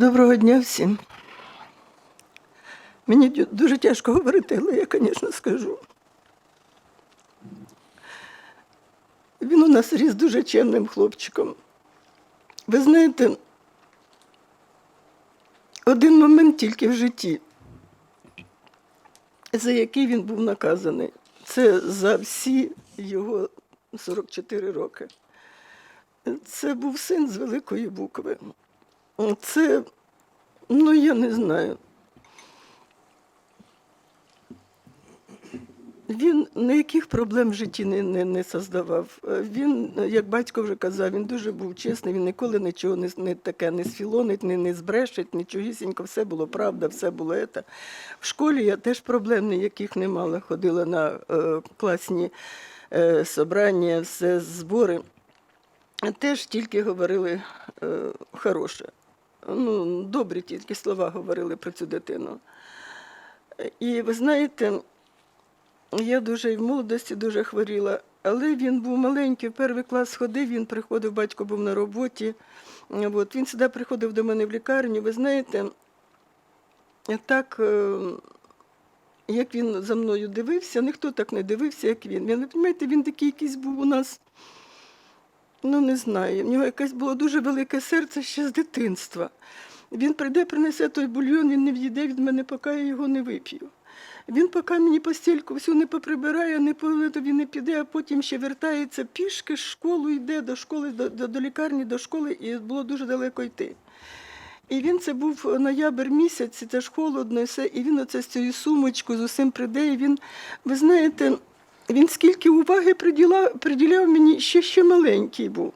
Доброго дня всім. Мені дуже тяжко говорити, але я, звісно, скажу. Він у нас ріс дуже чемним хлопчиком. Ви знаєте, один момент тільки в житті, за який він був наказаний. Це за всі його 44 роки. Це був син з великої букви. Це, ну я не знаю. Він ніяких проблем в житті не, не, не создавав. Він, як батько вже казав, він дуже був чесний, він ніколи нічого не, не таке не сфілонить, не, не збрешить, нічогісінько, все було правда, все було це. В школі я теж проблем ніяких не мала. Ходила на е, класні е, собрання, все збори. Теж тільки говорили е, хороше. Ну, добрі тільки слова говорили про цю дитину. І ви знаєте, я дуже і в молодості дуже хворіла, але він був маленький, в перший клас ходив, він приходив, батько був на роботі. От, він сюди приходив до мене в лікарню. Ви знаєте, так, е, як він за мною дивився, ніхто так не дивився, як він. Ви розумієте, він такий якийсь був у нас. Ну, не знаю. В нього якесь було дуже велике серце ще з дитинства. Він прийде, принесе той бульйон, він не в'їде від мене, поки я його не вип'ю. Він поки мені постільку всю не поприбирає, не тобі не піде, а потім ще вертається пішки, в школу йде до школи, до, до, до лікарні, до школи, і було дуже далеко йти. І він це був ноябрь місяць, це ж холодно, і все. І він оце з цією сумочкою з усім прийде. І він, ви знаєте, він скільки уваги приділяв, приділяв мені ще ще маленький був.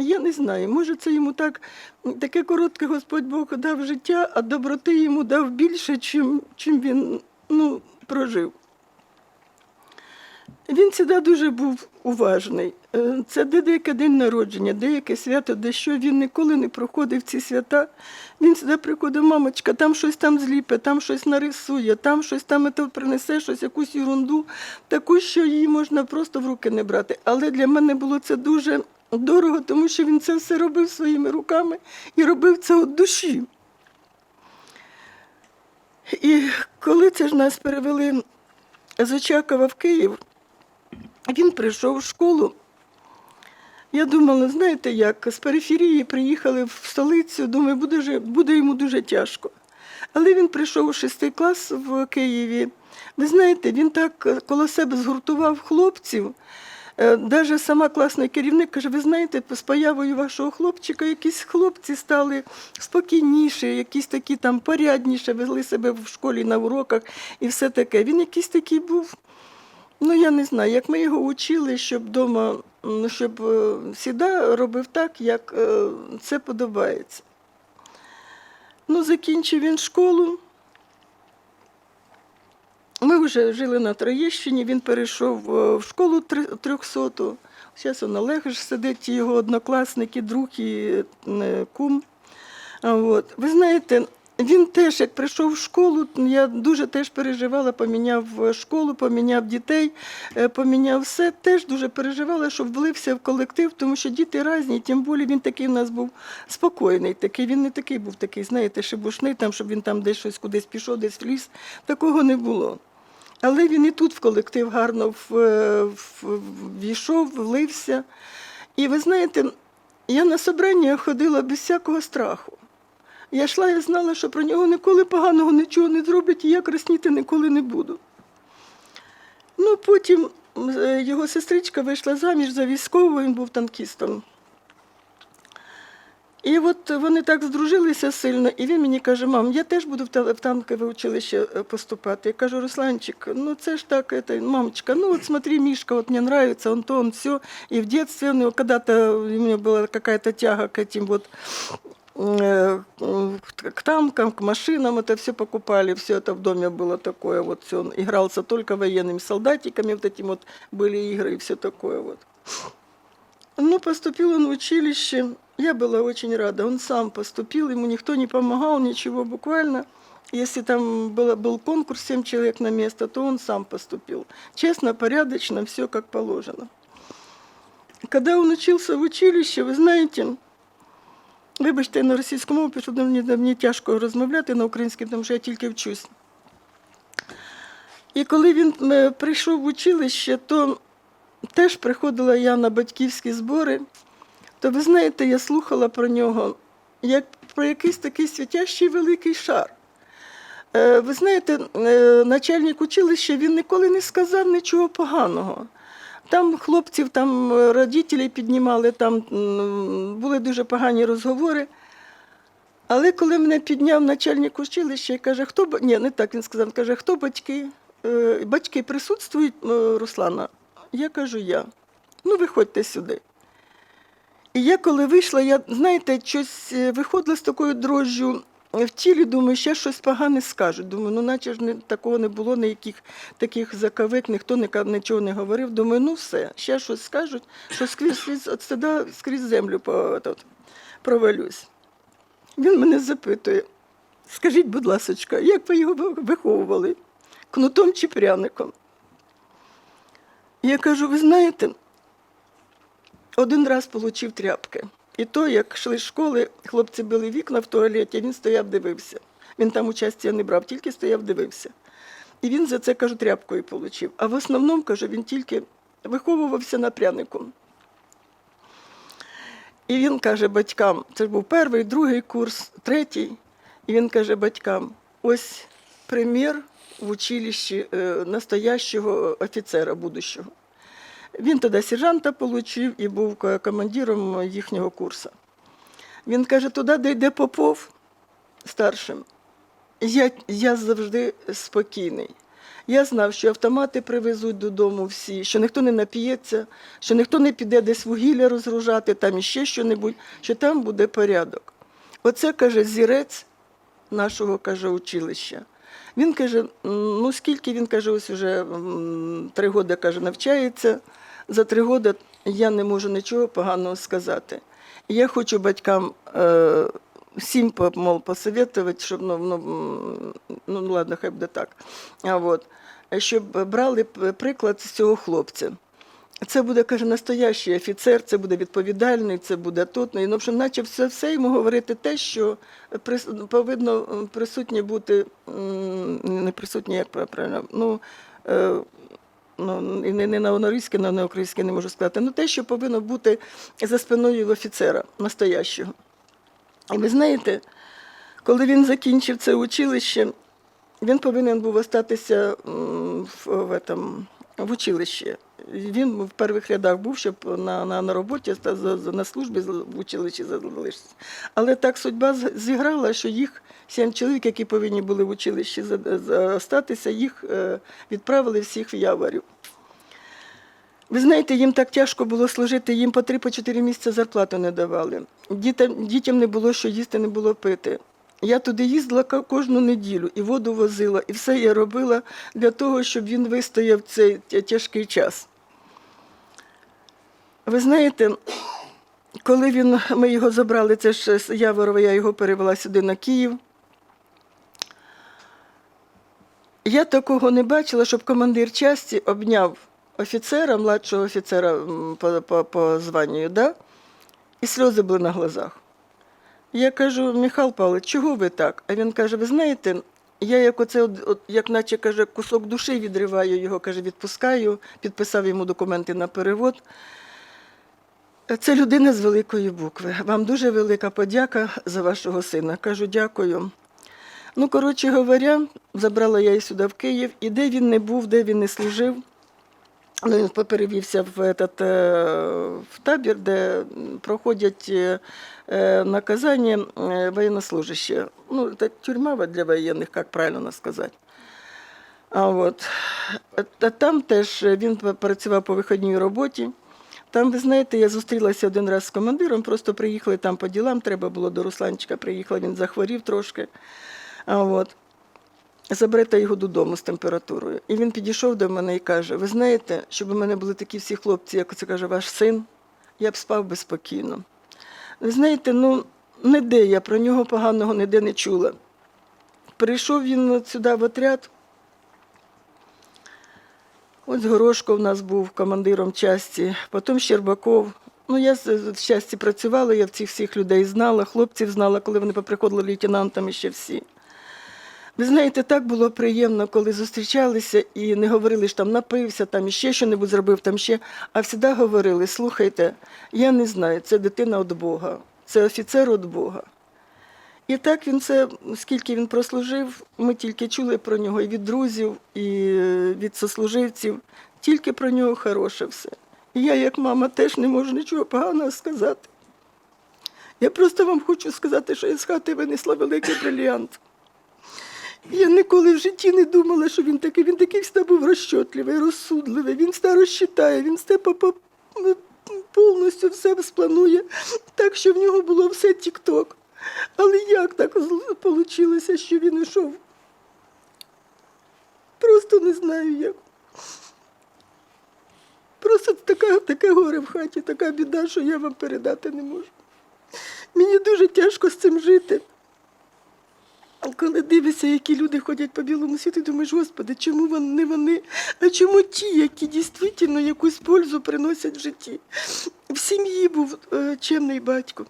Я не знаю, може, це йому так таке коротке Господь Бог дав життя, а доброти йому дав більше, чим, чим він ну, прожив. Він завжди дуже був уважний. Е, Це де деяке день народження, деяке свято, де що він ніколи не проходив ці свята. Він завжди приходив, мамочка, там щось там зліпе, там щось нарисує, там щось там принесе, щось, якусь ерунду, таку, що її можна просто в руки не брати. Але для мене було це дуже дорого, тому що він це все робив своїми руками і робив це від душі. І коли це ж нас перевели з Очакова в Київ, він прийшов в школу. Я думала, знаєте як, з периферії приїхали в столицю, думаю, буде, буде йому дуже тяжко. Але він прийшов у шестий клас в Києві. Ви знаєте, він так е, коло себе згуртував хлопців. Навіть сама класний керівник каже, ви знаєте, з появою вашого хлопчика якісь хлопці стали спокійніші, якісь такі там порядніші, вели себе в школі на уроках і все таке. Він якийсь такий був. Ну, я не знаю, як ми його учили, щоб вдома, щоб е, завжди робив так, як е, це подобається. Ну, закінчив він школу. Ми вже жили на Троєщині, він перейшов е, в школу три- 300. Зараз он Олег сидить, його однокласник, і друг і е, кум. От. Ви знаєте, він теж, як прийшов в школу, я дуже теж переживала, поміняв е, школу, поміняв дітей, е, поміняв все. Теж дуже переживала, щоб влився в колектив, тому що діти різні, тим більше він такий у нас був спокійний. Такий. Він не такий був такий, знаєте, шибушний, там, щоб він там десь щось кудись пішов, десь в ліс. Такого не було. Але він і тут в колектив гарно в- е, ввійшов, влився. І ви знаєте, я на собрання ходила без всякого страху. Я йшла, я знала, що про нього ніколи поганого нічого не зроблять, і я красніти ніколи не буду. Ну, потім е, його сестричка вийшла заміж за військового, він був танкістом. І от вони так здружилися сильно, і він мені каже, мам, я теж буду в те- в танкове училище е, поступати. Я кажу, Русланчик, ну це ж так, это, мамочка, ну вот смотри, Мишка, вот мне нравится, он то, он все. И в детстве, ну, когда-то у меня была какая-то тяга к этим вот э, к танкам, к машинам, это все покупали, все это в доме было такое, вот все, он игрался только военными солдатиками, вот этим вот были игры и все такое вот. Ну, поступил он в училище. Я была очень рада. Он сам поступил, ему никто не помогал, ничего буквально. Если там было, был конкурс, 7 человек на место, то он сам поступил. Честно, порядочно, все как положено. Когда он учился в училище, вы знаете, Вибачте, на російську мову, що мені, мені тяжко розмовляти на українській, тому що я тільки вчусь. І коли він е, прийшов в училище, то теж приходила я на батьківські збори, то ви знаєте, я слухала про нього як про якийсь такий святящий великий шар. Е, Ви знаєте, е, начальник училища він ніколи не сказав нічого поганого. Там хлопців, там е, родителі піднімали, там були дуже погані розговори. Але коли мене підняв начальник училища і каже, хто ні, не так він сказав, каже, хто батьки? Е, Батьки присутствують, е, Руслана? Я кажу, я. Ну, виходьте сюди. І я коли вийшла, я, знаєте, щось виходила з такою дрожжю в тілі, думаю, ще щось погане скажуть. Думаю, ну наче ж не, такого не було, ніяких таких заковик, ніхто нічого не говорив. Думаю, ну все, ще щось скажуть, що скрізь, скрізь, от сюди, скрізь землю провалюсь. Він мене запитує, скажіть, будь ласка, як ви його виховували? Кнутом чи пряником? Я кажу, ви знаєте, один раз отримав тряпки. І то, як йшли з школи, хлопці били вікна в туалеті, він стояв, дивився. Він там участі не брав, тільки стояв, дивився. І він за це, кажу, тряпкою отримав. А в основному, кажу, він тільки виховувався на прянику. І він каже батькам, це ж був перший, другий курс, третій. І він каже батькам: ось примір в училищі е, настоящого офіцера будущого. Він тоді сержанта отримав і був командиром їхнього курсу. Він каже, туди, де йде Попов старшим, я, я завжди спокійний. Я знав, що автомати привезуть додому всі, що ніхто не нап'ється, що ніхто не піде десь вугілля розгружати, там іще що-небудь, що там буде порядок. Оце каже зірець нашого каже, училища. Він каже, ну скільки він каже, ось уже три роки каже, навчається. За три роки я не можу нічого поганого сказати. Я хочу батькам е, всім мол, посоветувати, щоб ну, ну, ну, ну ладно, хай буде так. А от, щоб брали приклад з цього хлопця. Це буде, каже, настоящий офіцер, це буде відповідальний, це буде тут. Ну, общем, наче все, все йому говорити те, що прис- повинно присутнє бути, не присутнє, як правильно, ну, е, ну, і не, не на онорійське, на на українське не можу сказати, ну те, що повинно бути за спиною офіцера настоящого. І ви знаєте, коли він закінчив це училище, він повинен був остатися в, в, этом, в училищі. Він в перших рядах був, щоб на, на, на роботі на службі в училищі залишитися. Але так судьба зіграла, що їх сім чоловік, які повинні були в училищі за- за- їх е, відправили всіх в Яворів. Ви знаєте, їм так тяжко було служити, їм по 3-4 місяці зарплату не давали. Дітям, дітям не було що їсти, не було пити. Я туди їздила кожну неділю і воду возила, і все я робила для того, щоб він вистояв цей тяжкий час. Ви знаєте, коли він, ми його забрали, це ж з Яворова, я його перевела сюди на Київ. Я такого не бачила, щоб командир часті обняв офіцера, младшого офіцера по, званню, да? і сльози були на глазах. Я кажу, Михайло Павлович, чого ви так? А він каже: ви знаєте, я як оце, от, як наче каже, кусок душі відриваю його, каже, відпускаю, підписав йому документи на перевод. Це людина з великої букви. Вам дуже велика подяка за вашого сина. Кажу, дякую. Ну, коротше говоря, забрала я її сюди в Київ, і де він не був, де він не служив. Ну, він перевівся в, этот, е, в табір, де проходять е, е, наказання воєннослужащі. Ну, це тюрма для воєнних, як правильно сказати. А от. Там теж він працював по вихідній роботі. Там, ви знаєте, я зустрілася один раз з командиром, просто приїхали там по ділам, треба було до Русланчика приїхала, він захворів трошки. А от. Заберете його додому з температурою. І він підійшов до мене і каже: Ви знаєте, щоб у мене були такі всі хлопці, як це каже ваш син, я б спав би спокійно. Ви знаєте, ну ніде я про нього поганого ніде не чула. Прийшов він сюди в отряд. Ось Горошко в нас був командиром часті, потім Щербаков. Ну, я в щасті працювала, я в цих всіх людей знала, хлопців знала, коли вони поприходили лейтенантами ще всі. Ви знаєте, так було приємно, коли зустрічалися і не говорили, що там напився, там іще що-небудь зробив, там ще, а завжди говорили: слухайте, я не знаю, це дитина від Бога, це офіцер від Бога. І так він це, скільки він прослужив, ми тільки чули про нього і від друзів, і е, від сослуживців, тільки про нього хороше все. І я, як мама, теж не можу нічого поганого сказати. Я просто вам хочу сказати, що я з хати винесла великий бриліант. Я ніколи в житті не думала, що він такий. Він такий всегда був розчотливий, розсудливий, він все розчитає, він все по, повністю все спланує, так що в нього було все тік-ток. Але як так вийшло, що він йшов? Просто не знаю як. Просто така, таке горе в хаті, така біда, що я вам передати не можу. Мені дуже тяжко з цим жити. Коли дивишся, які люди ходять по білому світу, думаєш, Господи, чому вони не вони, а чому ті, які дійсно якусь пользу приносять в житті? В сім'ї був е, чемний батько.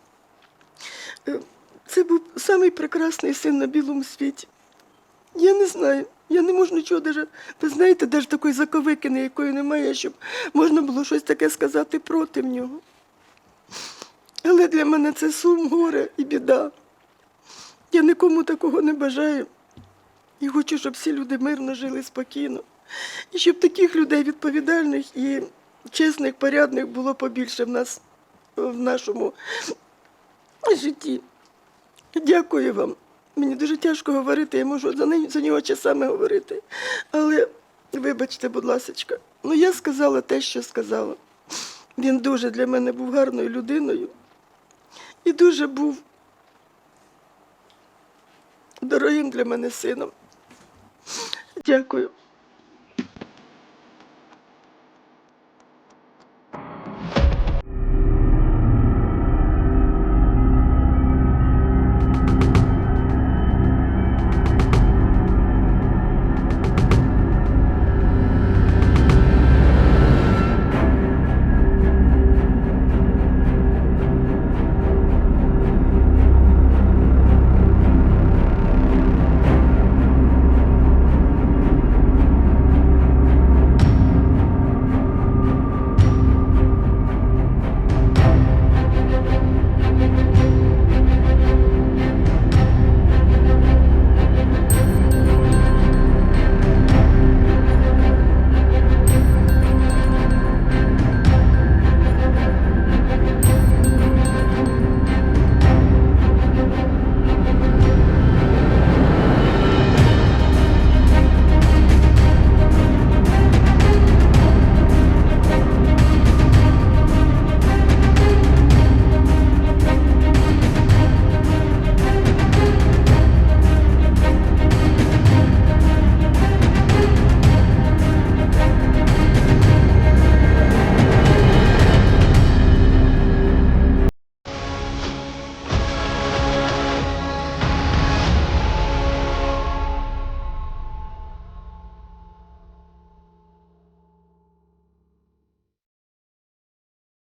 Е, Це був самий прекрасний син на білому світі. Я не знаю, я не можу нічого даже, ви знаєте, навіть такої заковикини, якої немає, щоб можна було щось таке сказати проти нього. Але для мене це сум, горе і біда. Я нікому такого не бажаю. І хочу, щоб всі люди мирно жили спокійно. І щоб таких людей відповідальних і чесних, порядних було побільше в нас в нашому житті. Дякую вам. Мені дуже тяжко говорити, я можу за, не- за нього часами говорити. Але вибачте, будь ласка, ну я сказала те, що сказала. Він дуже для мене був гарною людиною і дуже був дорогим для мене сином. Дякую.